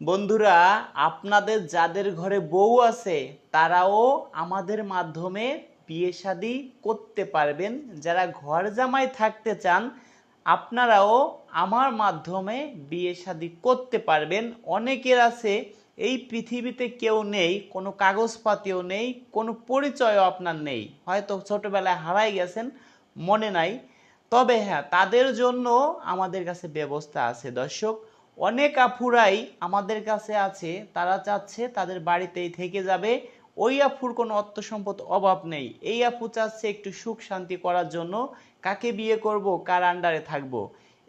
বন্ধুরা, আপনাদের যাদের ঘরে বউ আছে, তারাও আমাদের মাধ্যমে বিয়ে শাদি করতে পারবেন। যারা ঘর জামাই থাকতে চান, আপনারাও আমার মাধ্যমে বিয়ে শাদি করতে পারবেন। অনেকের আছে, এই পৃথিবীতে কেউ নেই, কোনো কাগজপাতিও নেই, কোনো পরিচয়ও আপনার নেই। হয়তো ছোটবেলায় হারাই গেছেন, মনে নাই। তবে হ্যাঁ তাদের জন্য আমাদের কাছে ব্যবস্থা আছে। দর্শক অনেক আফুরাই আমাদের কাছে আছে, তারা চাচ্ছে তাদের বাড়িতেই থেকে যাবে। ওই আফুর কোনো অর্থ সম্পদ অভাব নেই। এই আফু চাচ্ছে একটু সুখ শান্তি করার জন্য কাকে বিয়ে করব, কার আন্ডারে থাকব।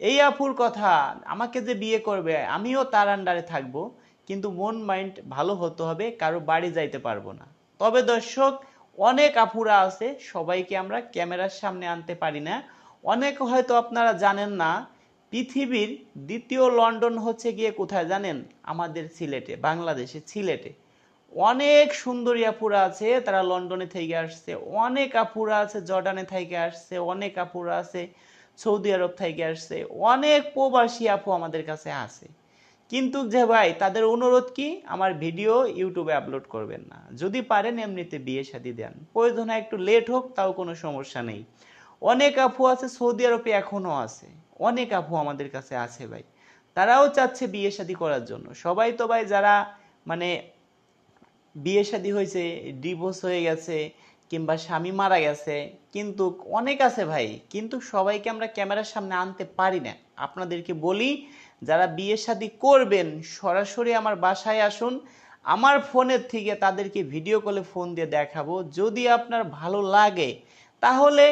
এই আফুর কথা, আমাকে যে বিয়ে করবে, আমিও তার আন্ডারে থাকব। কিন্তু মন, মাইন্ড ভালো হতে হবে, কারও বাড়ি যাইতে পারব না। তবে দর্শক, অনেক আফুরা আছে, সবাইকে আমরা ক্যামেরার সামনে আনতে পারি না। অনেক হয়তো আপনারা জানেন না পৃথিবীর দ্বিতীয় লন্ডন হচ্ছে গিয়ে কোথায় জানেন? আমাদের সিলেটে বাংলাদেশে সিলেটে। অনেক সুন্দরী আপুরা আছে, তারা লন্ডনে থেকে আসছে। অনেক আপুরা আছে, জর্ডানে থেকে আসছে। অনেক আপুরা আছে, সৌদি আরব থেকে আসছে। অনেক প্রবাসী আপু আমাদের কাছে আছে। কিন্তু যে ভাই, তাদের অনুরোধ কি? আমার ভিডিও ইউটিউবে আপলোড করবেন না। যদি পারেন, এমনিতে বিয়ে শাদি দেন। প্রয়োজন একটু লেট হোক, তাও কোনো সমস্যা নেই। অনেক আপু আছে, সৌদি আরবে এখনও আছে। অনেক আপু আমাদের কাছে আছে ভাই। তারাও চাচ্ছে বিয়ে শাদি করার জন্য। সবাই তো ভাই যারা মানে বিয়ে শাদী হয়েছে ডিভোর্স হয়ে গেছে কিংবা স্বামী মারা গেছে, কিন্তু অনেক আছে ভাই। কিন্তু সবাইকে আমরা ক্যামেরার সামনে আনতে পারি না। আপনাদেরকে বলি, যারা বিয়ে শাদী করবেন, সরাসরি আমার বাসায় আসুন। আমার ফোনের থেকে তাদেরকে ভিডিও কলে ফোন দিয়ে দেখাবো। যদি আপনার ভালো লাগে, তাহলে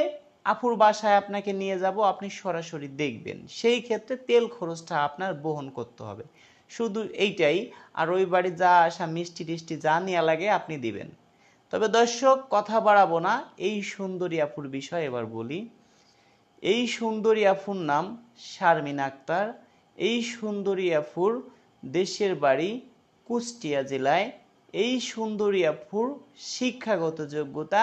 আপুর বাসায় আপনাকে নিয়ে যাব, আপনি সরাসরি দেখবেন। সেই ক্ষেত্রে তেল খরচটা আপনার বহন করতে হবে। শুধু এইটাই, আর ওই বাড়ি যা আসা মিষ্টি টিষ্টি যা নেওয়া লাগে আপনি দিবেন। তবে দর্শক, কথা বাড়াবো না, এই সুন্দরী আপুর বিষয় এবার বলি। এই সুন্দরী আফুর নাম শারমিন আক্তার। এই সুন্দরী আফুর দেশের বাড়ি কুষ্টিয়া জেলায়। এই সুন্দরী আফুর শিক্ষাগত যোগ্যতা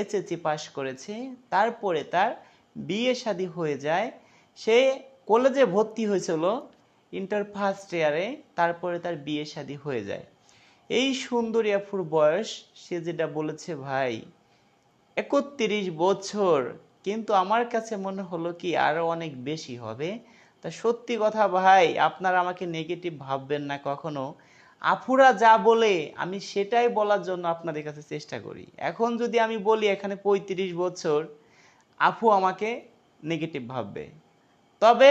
এসএসসি পাশ করেছে, তারপরে তার বিয়ে শাদী হয়ে যায়। সে কলেজে ভর্তি হয়েছিল ইন্টার ফার্স্ট ইয়ারে তারপরে তার বিয়ে শাদী হয়ে যায়। এই সুন্দরী আফুর বয়স, সে যেটা বলেছে, ভাই, একত্রিশ বছর, কিন্তু আমার কাছে মনে হলো কি আরও অনেক বেশি হবে। তা সত্যি কথা, ভাই, আপনারা আমাকে নেগেটিভ ভাববেন না কখনো। আফুরা যা বলে, আমি সেটাই বলার জন্য আপনাদের কাছে চেষ্টা করি। এখন যদি আমি বলি, এখানে পঁয়ত্রিশ বছর আফু আমাকে নেগেটিভ ভাববে। তবে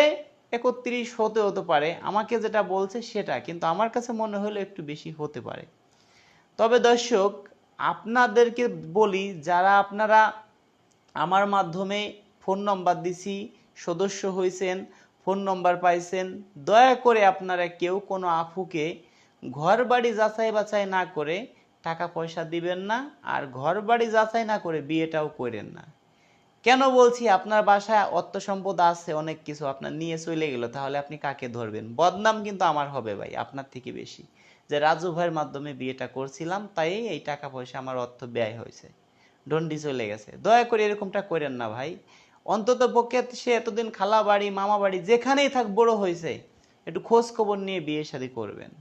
একত্রিশ হতে হতে পারে, আমাকে যেটা বলছে সেটা, কিন্তু আমার কাছে মনে হলো একটু বেশি হতে পারে। তবে দর্শক, আপনাদেরকে বলি, যারা আপনারা আমার মাধ্যমে ফোন নম্বর দিছি, সদস্য হয়েছেন ফোন নম্বর পাইছেন, দয়া করে আপনারা কেউ কোনো আফুকে ঘর বাড়ি যাচাই বাছাই না করে টাকা পয়সা দিবেন না আর ঘর বাড়ি যাচাই না করে বিয়েটাও করেন না। কেন বলছি আপনার বাসায় অর্থ সম্পদ আছে, অনেক কিছু আপনার নিয়ে চলে গেল, তাহলে আপনি কাকে ধরবেন? বদনাম কিন্তু আমার হবে ভাই, আপনার থেকে বেশি। যে রাজু ভাইয়ের মাধ্যমে বিয়েটা করছিলাম, তাই এই টাকা পয়সা আমার অর্থ ব্যয় হয়েছে। ডন্ডি চলে গেছে। দয়া করে এরকমটা করেন না ভাই। অন্তত পক্ষে সে এতদিন খালা বাড়ি মামা বাড়ি যেখানেই থাক বড় হয়েছে, একটু খোঁজ খবর নিয়ে বিয়ে শাদী করবেন।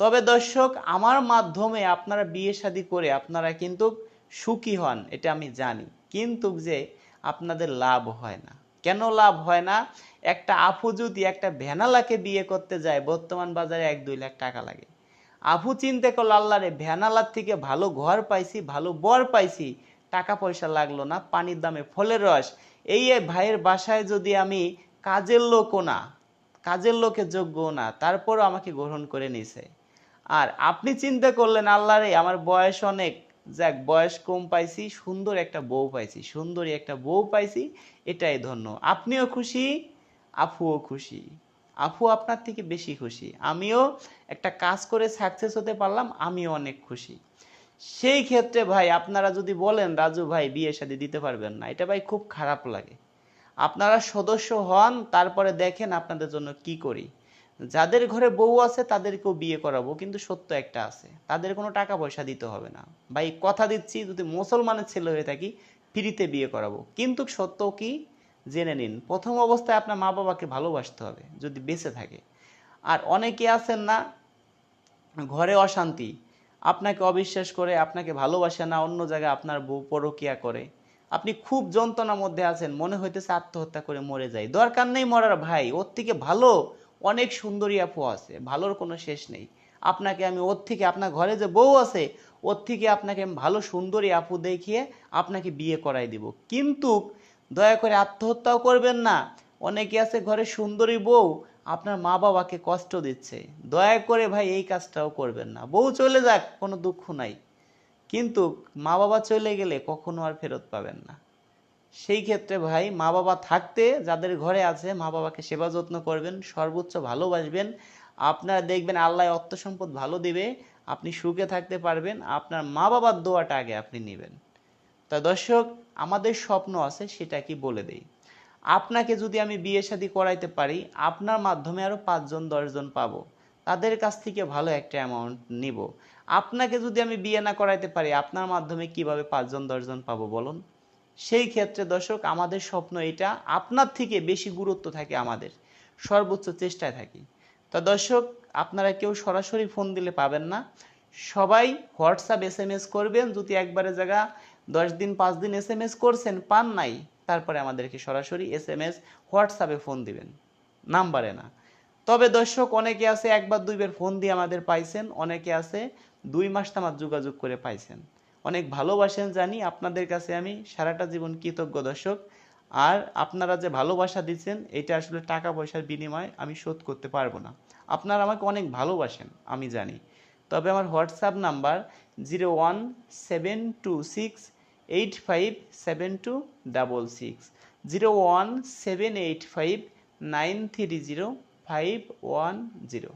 তবে দর্শক, আমার মাধ্যমে আপনারা বিয়ে শাদী করে আপনারা কিন্তু সুখী হন, এটা আমি জানি। কিন্তু যে আপনাদের লাভ হয় না। কেন লাভ হয় না? একটা আফু যদি একটা ভ্যানালাকে বিয়ে করতে যায়, বর্তমান বাজারে এক দুই লাখ টাকা লাগে। আফু চিনতে করল আল্লাহরে ভ্যানালার থেকে ভালো ঘর পাইছি, ভালো বর পাইছি, টাকা পয়সা লাগল না, পানির দামে ফলের রস। এই ভাইয়ের বাসায় যদি আমি কাজের লোকও না, কাজের লোকের যোগ্যও না, তারপরও আমাকে গ্রহণ করে নিছে। আর আপনি চিন্তা করলেন আল্লাহরে আমার বয়স অনেক। যাক, বয়স কম পাইছি, সুন্দর একটা বউ পাইছি, সুন্দরী একটা বউ পাইছি, এটাই ধন্য। আপনিও খুশি, আফুও খুশি। আফু আপনার থেকে বেশি খুশি। আমিও একটা কাজ করে সাকসেস হতে পারলাম, আমিও অনেক খুশি। সেই ক্ষেত্রে ভাই, আপনারা যদি বলেন, রাজু ভাই, বিয়ে শাদী দিতে পারবেন না। এটা ভাই খুব খারাপ লাগে। আপনারা সদস্য হন, তারপরে দেখেন আপনাদের জন্য কি করি। যাদের ঘরে বউ আছে, তাদেরকেও বিয়ে করাবো, কিন্তু সত্য একটা আছে। তাদের কোনো টাকা পয়সা দিতে হবে না। ভাই, কথা দিচ্ছি, যদি মুসলমানের ছেলে হয়ে থাকি, ফ্রিতে বিয়ে করাবো। কিন্তু সত্য কি? জেনে নিন। প্রথম অবস্থায় আপনার মা বাবাকে ভালোবাসতে হবে, যদি বেঁচে থাকে। আর অনেকে আছেন না, ঘরে অশান্তি। আপনাকে অবিশ্বাস করে, আপনাকে ভালোবাসে না, অন্য জায়গায় আপনার বউ পরকিয়া করে। আপনি খুব যন্ত্রণার মধ্যে আছেন, মনে হইতেছে আত্মহত্যা করে মরে যাই। দরকার নেই মরার, ভাই। ওর থেকে ভালো অনেক সুন্দরী আপু আছে, ভালোর কোনো শেষ নেই। আপনাকে আমি ওর থেকে, আপনার ঘরে যে বউ আছে, ওর থেকে আপনাকে আমি ভালো সুন্দরী আপু দেখিয়ে আপনাকে বিয়ে করাই দিব। কিন্তু দয়া করে আত্মহত্যাও করবেন না। অনেকে আছে ঘরে সুন্দরী বউ, আপনার মা বাবাকে কষ্ট দিচ্ছে। দয়া করে ভাই এই কাজটাও করবেন না। বউ চলে যাক, কোনো দুঃখ নাই। কিন্তু মা বাবা চলে গেলে কখনো আর ফেরত পাবেন না। সেই ক্ষেত্রে ভাই মা বাবা থাকতে যাদের ঘরে আছে মা বাবাকে সেবা যত্ন করবেন, সর্বোচ্চ ভালোবাসবেন। আপনারা দেখবেন আল্লাহ অর্থ সম্পদ ভালো দিবে, আপনি সুখে থাকতে পারবেন, আপনার মা বাবার দোয়াটা আগে আপনি নেবেন। তা দর্শক, আমাদের স্বপ্ন আছে সেটা কি বলে দেই। আপনাকে যদি আমি বিয়ে শাদী করাইতে পারি, আপনার মাধ্যমে আরও পাঁচজন, দশজন পাবো। তাদের কাছ থেকে ভালো একটা অ্যামাউন্ট নিব। আপনাকে যদি আমি বিয়ে না করাইতে পারি, আপনার মাধ্যমে কীভাবে পাঁচজন, দশজন পাবো বলুন? সেই ক্ষেত্রে দর্শক, আমাদের স্বপ্ন এটা, আপনার থেকে বেশি গুরুত্ব থাকে আমাদের, সর্বোচ্চ চেষ্টায় থাকি। তা দর্শক, আপনারা কেউ সরাসরি ফোন দিলে পাবেন না। সবাই হোয়াটসঅ্যাপ এস এম এস করবেন, যদি একবারে জায়গা দশ দিন, পাঁচ দিন এস এম এস করছেন, পান নাই, তারপরে আমাদেরকে সরাসরি এস এম এস হোয়াটসঅ্যাপে ফোন দিবেন। নাম্বারে না। তবে দর্শক, অনেকে আছে একবার, দুইবার ফোন দিয়ে আমাদের পাইছেন, অনেকে আছে দুই মাস তামার যোগাযোগ করে পাইছেন। অনেক ভালোবাসেন জানি, আপনাদের কাছে আমি সারাটা জীবন কৃতজ্ঞ দর্শক। আর আপনারা যে ভালোবাসা দিচ্ছেন, এটা আসলে টাকা পয়সার বিনিময়ে আমি শোধ করতে পারব না। আপনারা আমাকে অনেক ভালোবাসেন, আমি জানি। তবে আমার WhatsApp number zero one seven two six eight five seven two double six. Zero one seven eight five nine three zero five one zero.